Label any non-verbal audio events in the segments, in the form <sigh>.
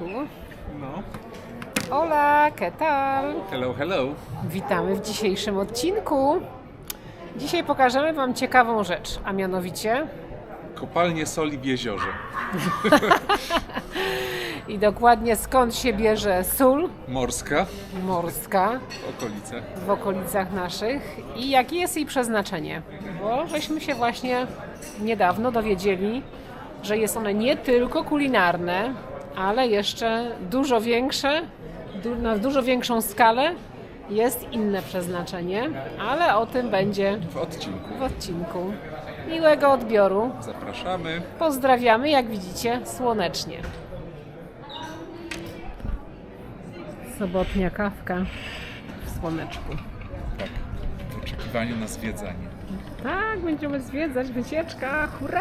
Maćku. No. Hola, ¿qué tal? Hello, hello. Witamy w dzisiejszym odcinku. Dzisiaj pokażemy Wam ciekawą rzecz, a mianowicie Kopalnie soli w jeziorze. <laughs> i dokładnie skąd się bierze sól Morska. morska Okolice. w okolicach naszych i jakie jest jej przeznaczenie. Bo żeśmy się właśnie niedawno dowiedzieli, że jest one nie tylko kulinarne, ale jeszcze dużo większe, na dużo większą skalę jest inne przeznaczenie, ale o tym będzie W odcinku. w odcinku. Miłego odbioru. Zapraszamy. Pozdrawiamy, jak widzicie, słonecznie. Sobotnia kawka w słoneczku. Tak. W oczekiwaniu na zwiedzanie. Tak, będziemy zwiedzać wycieczka. Hurra!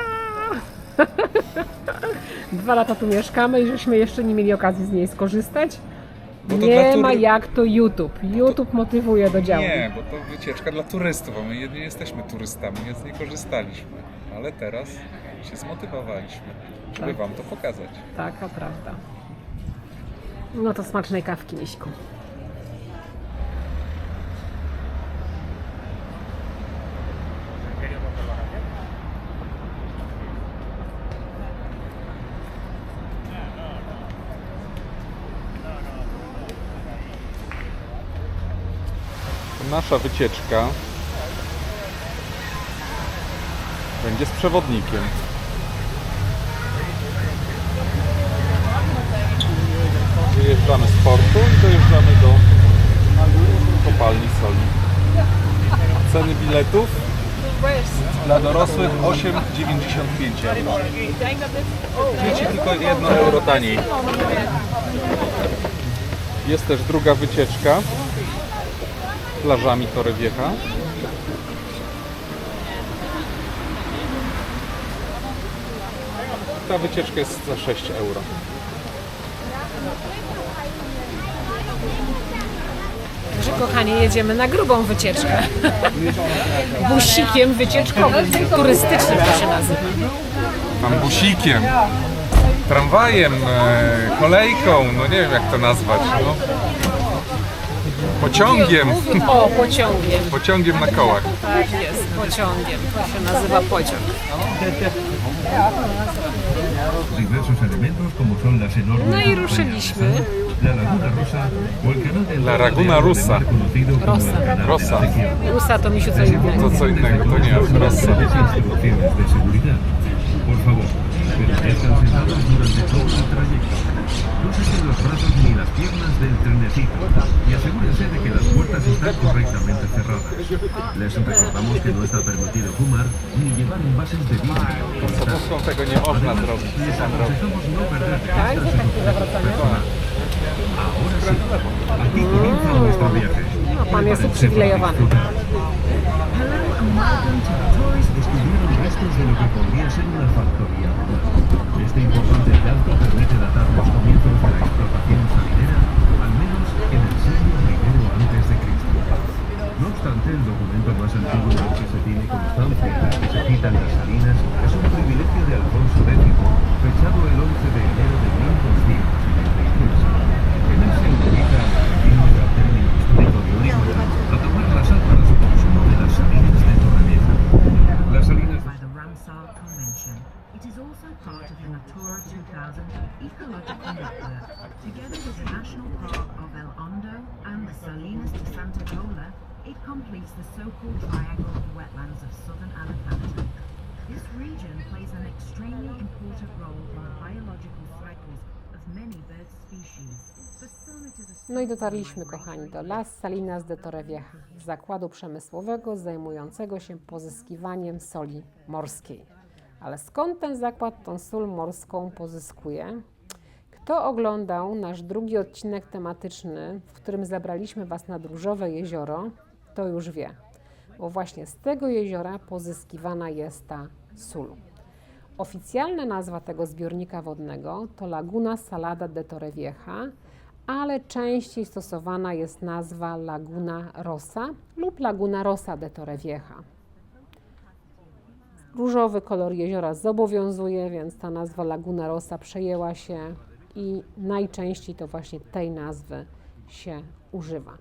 <laughs> Dwa lata tu mieszkamy i żeśmy jeszcze nie mieli okazji z niej skorzystać. Bo to Nie dla tury- ma jak to YouTube. YouTube motywuje do działu. Nie, bo to wycieczka dla turystów, a my nie jesteśmy turystami, więc nie korzystaliśmy. Ale teraz się zmotywowaliśmy, żeby Tak. Wam to pokazać. Taka prawda. No to smacznej kawki, Miśku. Nasza wycieczka będzie z przewodnikiem. Wyjeżdżamy z portu i dojeżdżamy do kopalni soli. Ceny biletów dla dorosłych 8,95 euro. Dzieci tylko 1 euro taniej. Jest też druga wycieczka plażami Torrevieja. Ta wycieczka jest za 6 euro. Że kochanie, jedziemy na grubą wycieczkę. Busikiem wycieczkowym, turystycznym to się nazywa. Mam busikiem, tramwajem, e, kolejką, no nie wiem jak to nazwać. No. Pociągiem, O, pociągiem. pociągiem na kołach. Tak jest, pociągiem. To się nazywa pociąg. No i ruszyliśmy. la Laguna Rusa. Rosa. Rosa. Rusa to misiu co innego. To co innego, to nie rosa. Por favor, permanezcan sentados durante todo el trayecto. No saquen los brazos ni las piernas del trenecito y asegúrense de que las puertas están correctamente cerradas. Les recordamos que no está permitido fumar ni llevar envases de można zrobić. Les aconsejamos no perder de vista su. Ahora sí, aquí comienza nuestro viaje. No, pan jest uprzywilejowany. Descubrieron restos de lo que podría ser una factoría. Este importante hallazgo permite datar los comienzos de la explotación salinera, al menos en el siglo I Cristo. No obstante, el documento más antiguo del que se tiene constancia No i dotarliśmy, kochani, do Las Salinas de Torrevieja, zakładu przemysłowego zajmującego się pozyskiwaniem soli morskiej. Ale skąd ten zakład tą sól morską pozyskuje? Kto oglądał nasz drugi odcinek tematyczny, w którym zabraliśmy Was nad Różowe Jezioro, to już wie, bo właśnie z tego jeziora pozyskiwana jest ta sól. Oficjalna nazwa tego zbiornika wodnego to Laguna Salada de Torrevieja, ale częściej stosowana jest nazwa Laguna Rosa lub Laguna Rosa de Torrevieja. Różowy kolor jeziora zobowiązuje, więc ta nazwa Laguna Rosa przejęła się i najczęściej to właśnie tej nazwy się używa.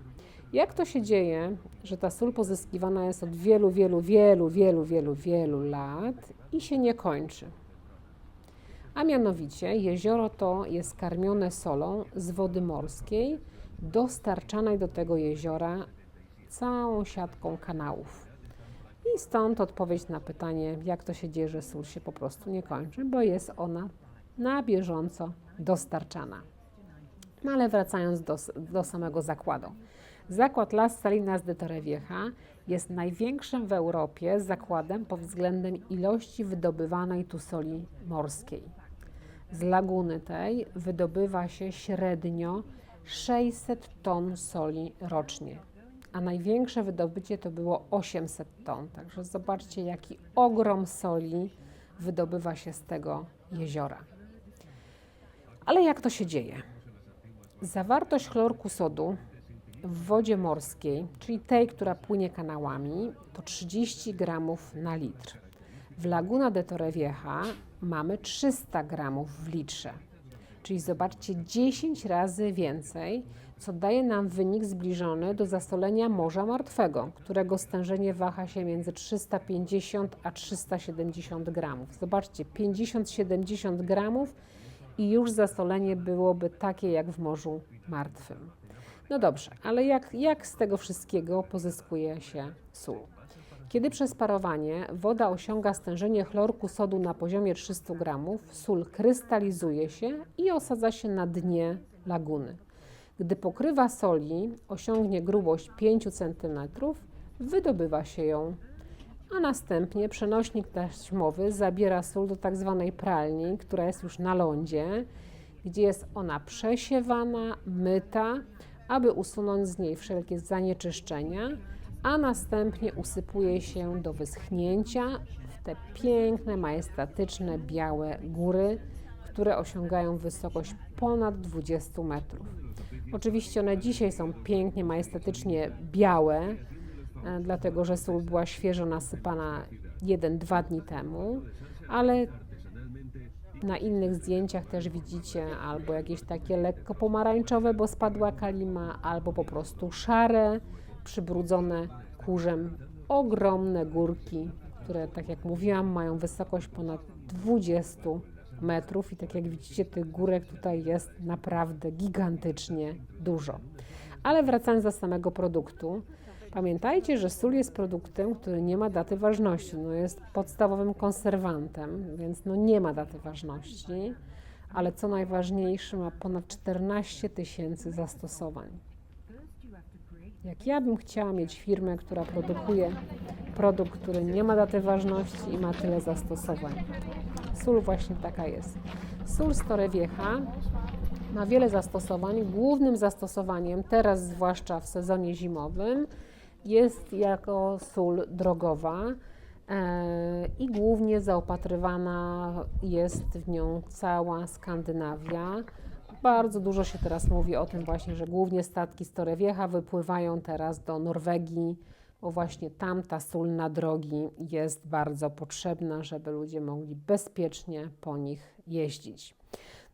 Jak to się dzieje, że ta sól pozyskiwana jest od wielu, wielu, wielu, wielu, wielu, wielu lat i się nie kończy? A mianowicie jezioro to jest karmione solą z wody morskiej, dostarczanej do tego jeziora całą siatką kanałów. I stąd odpowiedź na pytanie, jak to się dzieje, że sól się po prostu nie kończy, bo jest ona na bieżąco dostarczana. No ale wracając do, do samego zakładu. Zakład Las Salinas de Torrevieja jest największym w Europie zakładem pod względem ilości wydobywanej tu soli morskiej. Z laguny tej wydobywa się średnio 600 ton soli rocznie, a największe wydobycie to było 800 ton. Także zobaczcie, jaki ogrom soli wydobywa się z tego jeziora. Ale jak to się dzieje? Zawartość chlorku sodu w wodzie morskiej, czyli tej, która płynie kanałami, to 30 gramów na litr. W Laguna de Torrevieja mamy 300 gramów w litrze. Czyli zobaczcie, 10 razy więcej, co daje nam wynik zbliżony do zasolenia Morza Martwego, którego stężenie waha się między 350 a 370 gramów. Zobaczcie, 50-70 gramów i już zasolenie byłoby takie jak w Morzu Martwym. No dobrze, ale jak, jak z tego wszystkiego pozyskuje się sól? Kiedy przez parowanie woda osiąga stężenie chlorku sodu na poziomie 300 gramów, sól krystalizuje się i osadza się na dnie laguny. Gdy pokrywa soli osiągnie grubość 5 cm, wydobywa się ją, a następnie przenośnik taśmowy zabiera sól do tak zwanej pralni, która jest już na lądzie, gdzie jest ona przesiewana, myta, aby usunąć z niej wszelkie zanieczyszczenia, a następnie usypuje się do wyschnięcia w te piękne, majestatyczne, białe góry, które osiągają wysokość ponad 20 metrów. Oczywiście one dzisiaj są pięknie, majestatycznie białe, e, dlatego że sól była świeżo nasypana 1-2 dni temu, ale na innych zdjęciach też widzicie albo jakieś takie lekko pomarańczowe, bo spadła kalima, albo po prostu szare, przybrudzone kurzem, ogromne górki, które, tak jak mówiłam, mają wysokość ponad 20 metrów i tak jak widzicie, tych górek tutaj jest naprawdę gigantycznie dużo. Ale wracając do samego produktu, pamiętajcie, że sól jest produktem, który nie ma daty ważności. No jest podstawowym konserwantem, więc no nie ma daty ważności, ale co najważniejsze, ma ponad 14 tysięcy zastosowań. Jak ja bym chciała mieć firmę, która produkuje produkt, który nie ma daty ważności i ma tyle zastosowań. Sól właśnie taka jest. Sól z Torrevieja ma wiele zastosowań. Głównym zastosowaniem, teraz zwłaszcza w sezonie zimowym, jest jako sól drogowa e, i głównie zaopatrywana jest w nią cała Skandynawia. Bardzo dużo się teraz mówi o tym właśnie, że głównie statki z Torrevieja wypływają teraz do Norwegii, bo właśnie tam ta sól na drogi jest bardzo potrzebna, żeby ludzie mogli bezpiecznie po nich jeździć.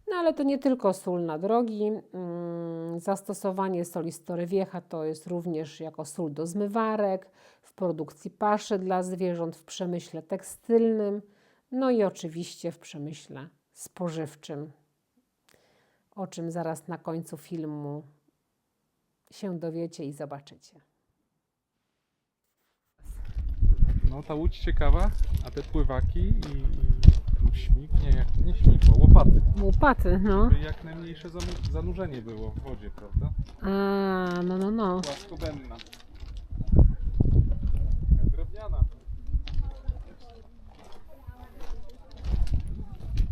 No ale to nie tylko sól na drogi. Mm, Zastosowanie soli Torrevieja to jest również jako sól do zmywarek, w produkcji paszy dla zwierząt, w przemyśle tekstylnym, no i oczywiście w przemyśle spożywczym, o czym zaraz na końcu filmu się dowiecie i zobaczycie. No ta łódź ciekawa, a te pływaki i, i śmig, nie, jak, nie śmigło, łopaty. Łopaty, no. Żeby jak najmniejsze zanu- zanurzenie było w wodzie, prawda? A, no, no, no. Płaskodenna. Taka drewniana.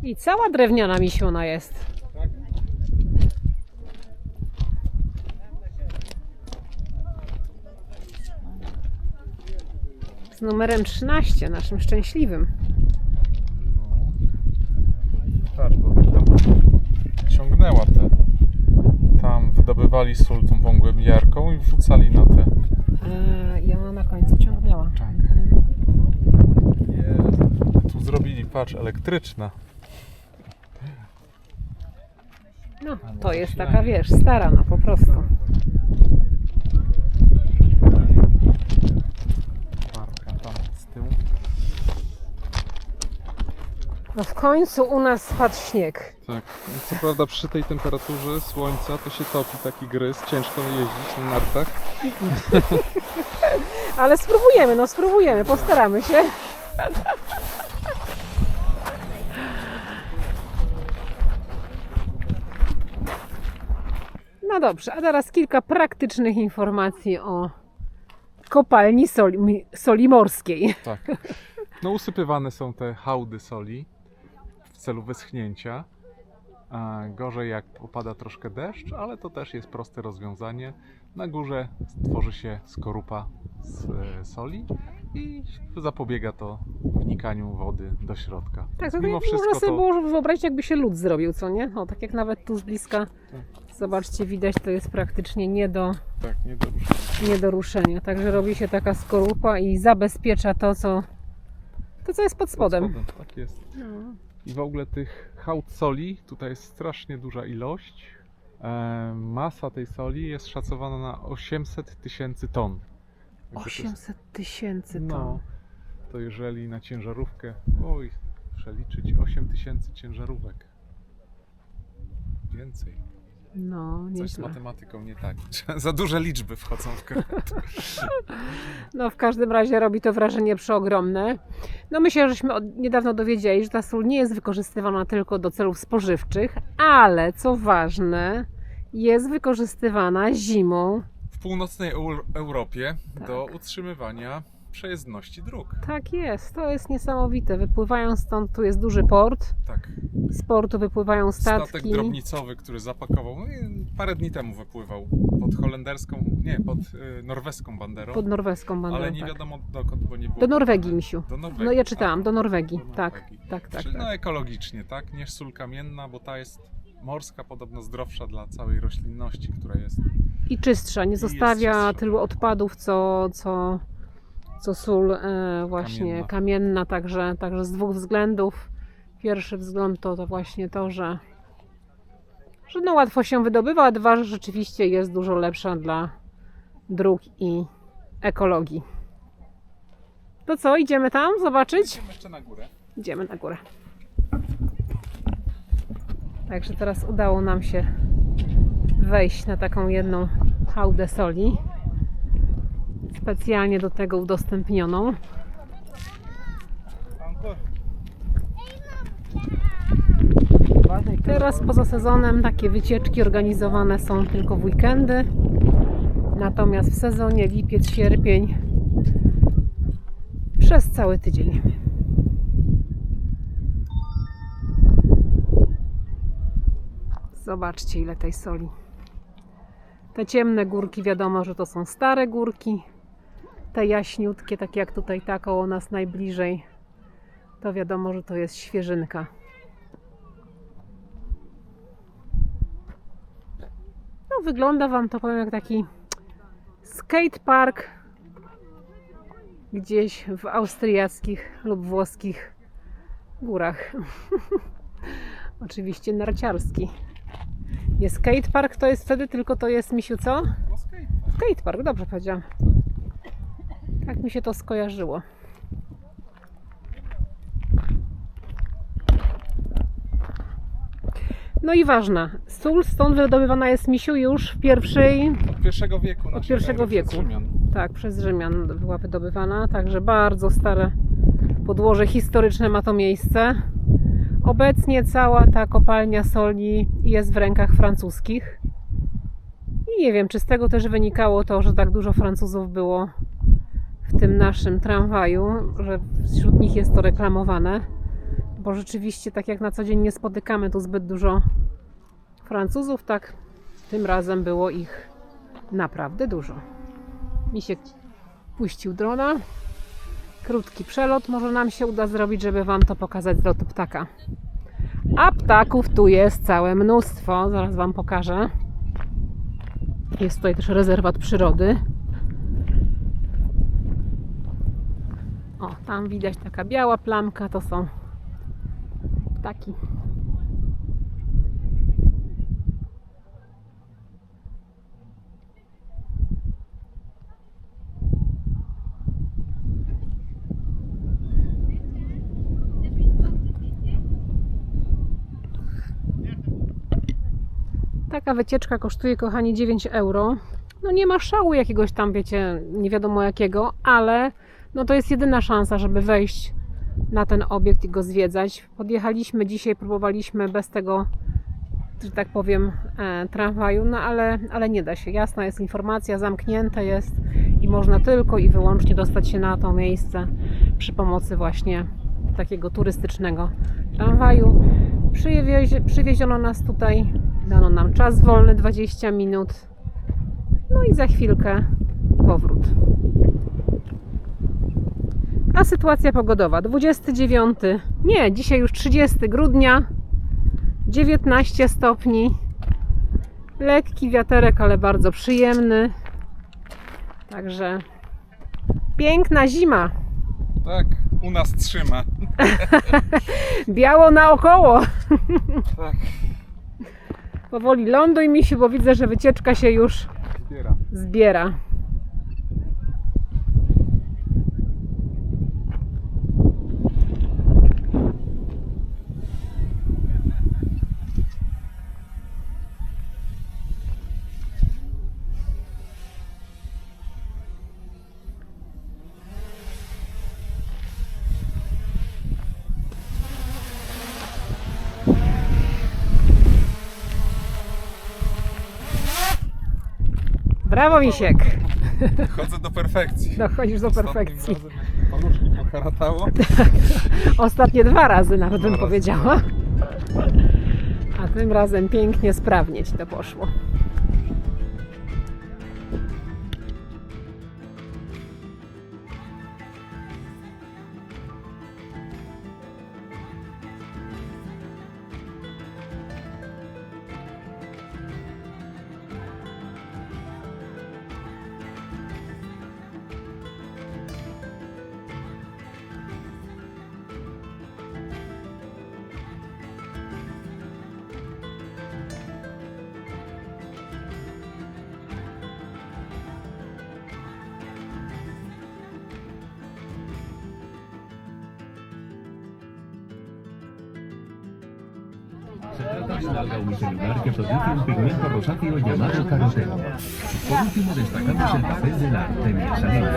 I cała drewniana misiona jest. Tak? Z numerem 13, naszym szczęśliwym. No. Tak, bo tam ciągnęła te. Tam wydobywali sól tą pogłębiarką i wrzucali na te. A, I ona na końcu ciągnęła. Tak. Tu zrobili, patrz, elektryczna. No, to jest taka, wiesz, stara, no po prostu. Parka tam z tyłu. No w końcu u nas spadł śnieg. Tak. No, Co prawda przy tej temperaturze słońca to się topi taki gryz, ciężko jeździć na nartach. <laughs> Ale spróbujemy, no spróbujemy, postaramy się. No dobrze, a teraz kilka praktycznych informacji o kopalni soli, soli morskiej. Tak. No usypywane są te hałdy soli celu wyschnięcia. A gorzej jak popada troszkę deszcz, ale to też jest proste rozwiązanie. Na górze tworzy się skorupa z e, soli i zapobiega to wnikaniu wody do środka. Tak, to mimo można wszystko sobie to było wyobrazić, jakby się lód zrobił, co nie? O, tak jak nawet tu z bliska, zobaczcie, widać, to jest praktycznie nie do, tak, nie do ruszenia. nie do ruszenia. Także robi się taka skorupa i zabezpiecza to, co, to, co jest pod spodem. Pod spodem, Tak jest. No. I w ogóle tych hałd soli, tutaj jest strasznie duża ilość. E, masa tej soli jest szacowana na 800 tysięcy ton. Jakby to jest- 800 tysięcy ton. No, to jeżeli na ciężarówkę, oj, przeliczyć 8 tysięcy ciężarówek. Więcej. No, Coś z nieźle. matematyką nie tak. <laughs> Za duże liczby wchodzą w grę. <laughs> No w każdym razie robi to wrażenie przeogromne. No my się żeśmy od, niedawno dowiedzieli, że ta sól nie jest wykorzystywana tylko do celów spożywczych, ale co ważne, jest wykorzystywana zimą. W północnej Eur- Europie Tak. do utrzymywania przejezdności dróg. Tak jest, to jest niesamowite. Wypływają stąd, tu jest duży port, Tak. z portu wypływają Statek statki. drobnicowy, który zapakował, no i parę dni temu wypływał pod holenderską, nie, pod y, norweską banderą, Pod norweską banderą. ale nie tak. wiadomo dokąd, bo nie było. Do Norwegii, podane. misiu. Do Norwegii. No ja czytałam, tak. do Norwegii. Do Tak, Norwegii. tak, tak. Czyli tak. no ekologicznie, tak? Nie sól kamienna, bo ta jest morska, podobno zdrowsza dla całej roślinności, która jest. I czystsza, nie zostawia tylu odpadów, co, co, co sól e, właśnie Kamienna. kamienna, także, także z dwóch względów. Pierwszy wzgląd to, to właśnie to, że, że no łatwo się wydobywa, a dwa, że rzeczywiście jest dużo lepsza dla dróg i ekologii. To co, idziemy tam zobaczyć? Idziemy jeszcze na górę. Idziemy na górę. Także teraz udało nam się wejść na taką jedną hałdę soli. Specjalnie do tego udostępnioną. Teraz poza sezonem takie wycieczki organizowane są tylko w weekendy. Natomiast w sezonie lipiec, sierpień przez cały tydzień. Zobaczcie ile tej soli. Te ciemne górki wiadomo, że to są stare górki. Te jaśniutkie, takie jak tutaj ta koło nas najbliżej, to wiadomo, że to jest świeżynka. No wygląda Wam to powiem jak taki skate park gdzieś w austriackich lub włoskich górach. <laughs> Oczywiście narciarski. Nie skatepark to jest wtedy, tylko to jest misiu co? No, skate. Skatepark, dobrze powiedziałam. Tak mi się to skojarzyło. No i ważna, sól stąd wydobywana jest misiu już w pierwszej, Od pierwszego wieku. naszej pierwszego przez wieku. Rzymian. tak, przez Rzymian była wydobywana, także bardzo stare podłoże historyczne ma to miejsce. Obecnie cała ta kopalnia soli jest w rękach francuskich. I nie wiem, czy z tego też wynikało to, że tak dużo Francuzów było w tym naszym tramwaju, że wśród nich jest to reklamowane. Bo rzeczywiście, tak jak na co dzień nie spotykamy tu zbyt dużo Francuzów, tak tym razem było ich naprawdę dużo. Misiek puścił drona. Krótki przelot może nam się uda zrobić, żeby Wam to pokazać z lotu ptaka. A ptaków tu jest całe mnóstwo. Zaraz Wam pokażę. Jest tutaj też rezerwat przyrody. O, tam widać taka biała plamka, to są ptaki. Taka wycieczka kosztuje, kochani, 9 euro. No nie ma szału jakiegoś tam, wiecie, nie wiadomo jakiego, ale no to jest jedyna szansa, żeby wejść na ten obiekt i go zwiedzać. Podjechaliśmy dzisiaj, próbowaliśmy bez tego, że tak powiem, e, tramwaju, no ale, ale nie da się. Jasna jest informacja, zamknięte jest i można tylko i wyłącznie dostać się na to miejsce przy pomocy właśnie takiego turystycznego tramwaju. Przywieziono nas tutaj, dano nam czas wolny 20 minut. No i za chwilkę powrót. A sytuacja pogodowa 29, nie, dzisiaj już 30 grudnia, 19 stopni. Lekki wiaterek, ale bardzo przyjemny. Także piękna zima. Tak, u nas trzyma. <laughs> Biało naokoło. Tak, Powoli ląduj mi się, bo widzę, że wycieczka się już zbiera. zbiera. Brawo, Misiek. Chodzę do perfekcji. Dochodzisz do Ostatnim perfekcji. razem Paluszki poharatało. Ostatnie dwa razy nawet Dwa bym razy. powiedziała. A tym razem pięknie, sprawnie ci to poszło. Rosáceo llamado caroteno. Por último, destacamos el papel de la artemia salina,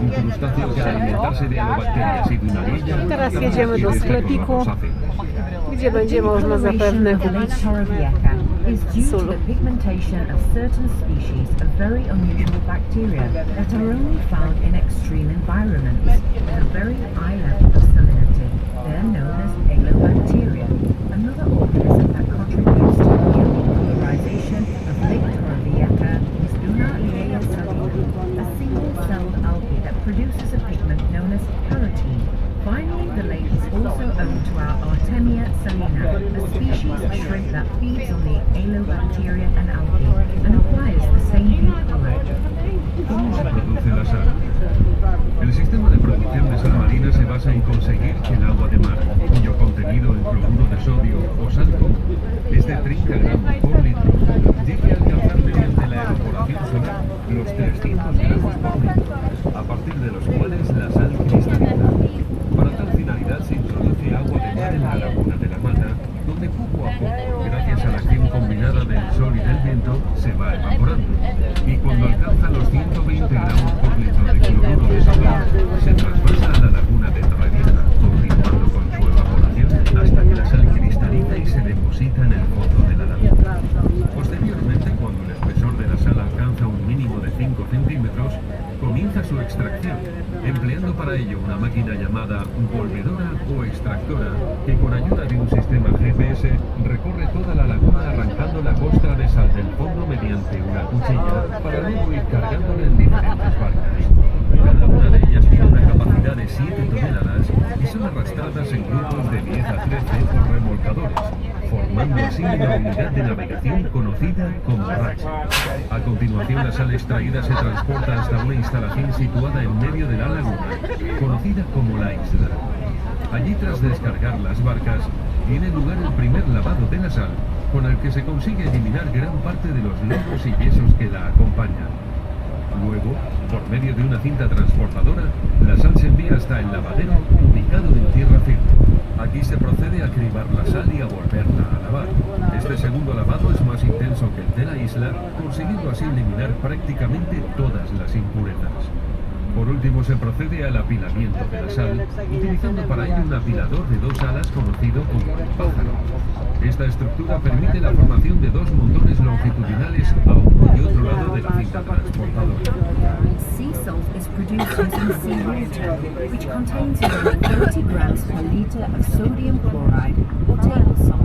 un crustáceo que al alimentarse de y Teraz jedziemy do sklepiku. Gdzie będzie można zapewne kupić is due to sól. the pigmentation of certain species of very unusual bacteria that are only found in extreme environments with a very high level of salinity. They're known 30 gramos cargándola en diferentes barcas. Cada una de ellas tiene una capacidad de 7 toneladas y son arrastradas en grupos de 10 a 13 por remolcadores, formando así una unidad de navegación conocida como racha. A continuación, la sal extraída se transporta hasta una instalación situada en medio de la laguna, conocida como la isla. Allí, tras descargar las barcas, tiene lugar el primer lavado de la sal, con el que se consigue eliminar gran parte de los lodos y yesos que la acompañan. Luego, por medio de una cinta transportadora, la sal se envía hasta el lavadero ubicado en tierra firme. Aquí se procede a cribar la sal y a volverla a lavar. Este segundo lavado es más intenso que el isla, consiguiendo así eliminar prácticamente todas las impurezas. Por último, se procede al apilamiento de la sal, utilizando para ello un apilador de dos alas conocido como el pájaro. Esta estructura permite la formación de dos montones longitudinales a uno y otro lado de la cinta transportadora. Sea salt is produced using seawater, which contains around 30 grams per litre of sodium chloride or table salt.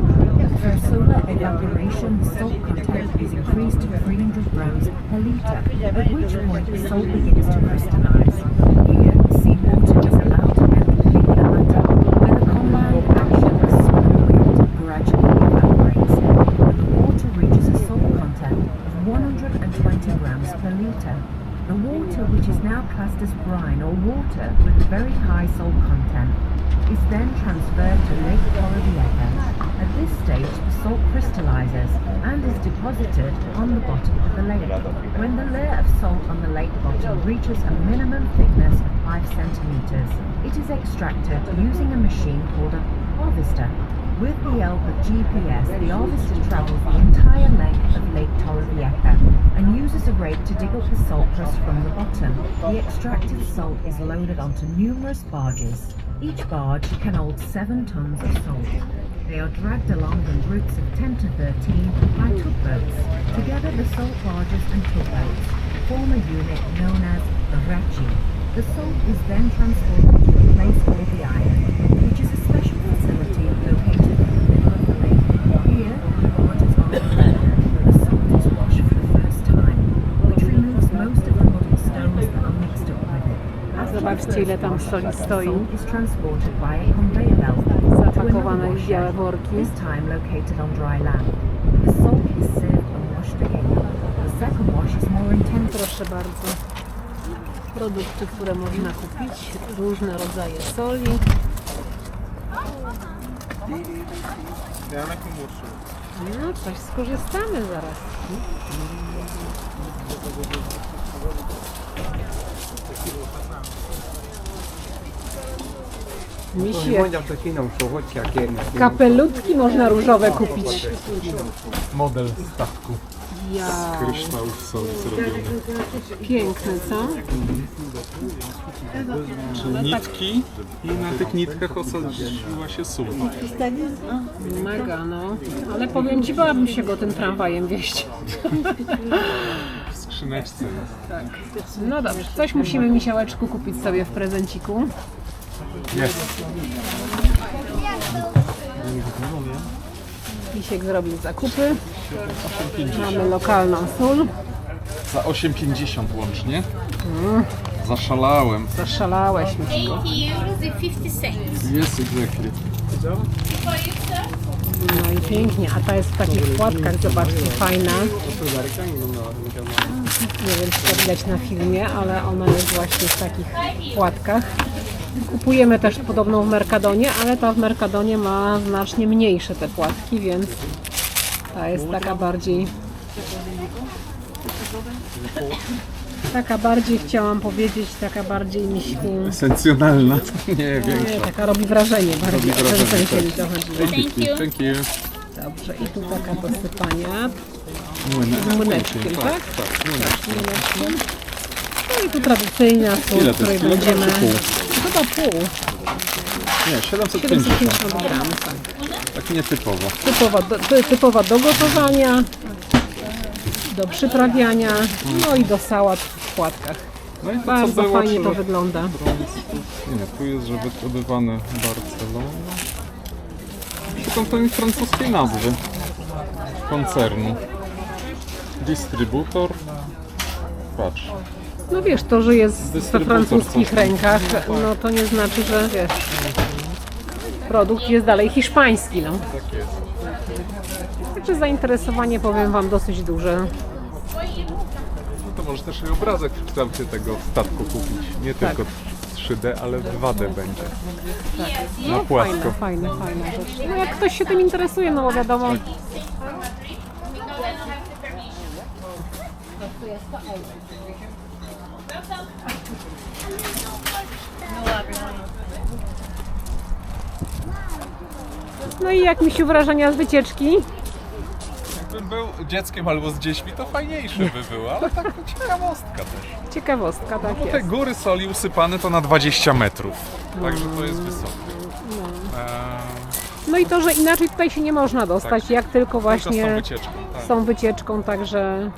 Through solar evaporation, the salt content is increased to 300 grams per litre, at which point the salt begins to crystallise. Here, seawater is allowed to enter the where the combined action of sun and wind gradually evaporates, and the water reaches a salt content of 120 grams per litre. The water, which is now classed as brine or water with a very high salt content, is then transferred to Lake Torrevieja. Salt crystallizes and is deposited on the bottom of the lake. When the layer of salt on the lake bottom reaches a minimum thickness of 5 centimeters, it is extracted using a machine called a harvester. With the help of GPS, the harvester travels the entire length of Lake Torrevieja and uses a rake to dig up the salt crust from the bottom. The extracted salt is loaded onto numerous barges. Each barge can hold 7 tons of salt. They are dragged along in groups of 10 to 13 by tugboats. Together, the salt barges and tugboats form a unit known as the Rachi. The salt is then transported to a place called the Island, which is a Zobaczcie, ile tam soli stoi. Zapakowane w białe worki. Proszę bardzo. Produkty, które można kupić. Różne rodzaje soli. No, coś skorzystamy zaraz. Misie, kapelutki można różowe kupić. Model statku Ja, z kryształów soli zrobiony. piękny, co? Czy nitki i na tych nitkach osadziła się sól. Mega, no. Ale powiem Ci, bałabym się go tym tramwajem wieść. W skrzyneczce jest. No dobrze, coś musimy misiałeczku kupić sobie w prezenciku. Jest. Misiek zrobił zakupy. Mamy lokalną sól. Za 8,50 łącznie. Zaszalałem. Zaszalałeś, Misiku. 80 euros e 50 cents. Jest exactly. No i pięknie. A ta jest w takich płatkach, zobaczcie, fajna. Nie wiem, czy to widać na filmie, ale ona jest właśnie w takich płatkach. Kupujemy też podobną w Mercadonie, ale ta w Mercadonie ma znacznie mniejsze te płatki, więc ta jest taka bardziej taka bardziej chciałam powiedzieć, taka bardziej miśku. Esencjonalna. Nie, Nie, większa. taka robi wrażenie bardziej. Robi wrażenie, tym sensie tak. mi. Thank you. Thank you. Dobrze, i tu taka do sypania. Z młyneczkiem, tak? Tak, młynek. Młyneczkiem. No i tu tradycyjna sól, Ile to której jest? Kilogram będziemy... czy pół? Chyba pół. Nie, 750. 750 gram. Tak. Nietypowo. Typowa do, ty- typowa do gotowania, do przyprawiania, no i do sałat w płatkach. No i to Bardzo co było, fajnie to wygląda. Nie, tu jest, że wydobywane Barcelona. Szukam tej francuskiej nazwy koncernu. Dystrybutor. Patrz. No wiesz, to, że jest we francuskich rękach, no to nie znaczy, że wiesz, produkt jest dalej hiszpański, no. Tak jest. Także zainteresowanie, powiem Wam, dosyć duże. No to może też i obrazek w kształcie tego statku kupić. Nie tylko 3D, ale 2D będzie. Na No płasko. fajne, fajne, fajne rzeczy. No jak ktoś się tym interesuje, no bo wiadomo, No i jak mi się wrażenia z wycieczki? Jakbym był dzieckiem albo z dziećmi, to fajniejsze by było, ale tak to ciekawostka też. Ciekawostka, No tak bo te jest. góry soli usypane to na 20 metrów, także to jest wysoko. Eee, No i to, że inaczej tutaj się nie można dostać, Tak. jak tylko tylko z tą właśnie wycieczką. Tak. z tą wycieczką, także...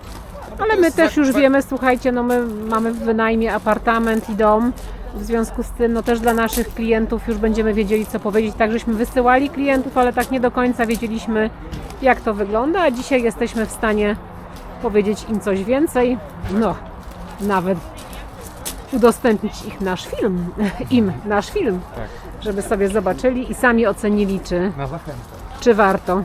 Bo Ale to my jest też za- już za- wiemy, słuchajcie, no my mamy w wynajmie apartament i dom. W związku z tym, no też dla naszych klientów już będziemy wiedzieli, co powiedzieć. Tak, żeśmy wysyłali klientów, ale tak nie do końca wiedzieliśmy, jak to wygląda, a dzisiaj jesteśmy w stanie powiedzieć im coś więcej. No, nawet udostępnić ich nasz film, <laughs> im nasz film, Tak. żeby sobie zobaczyli i sami ocenili, czy, Na zachętę. czy warto.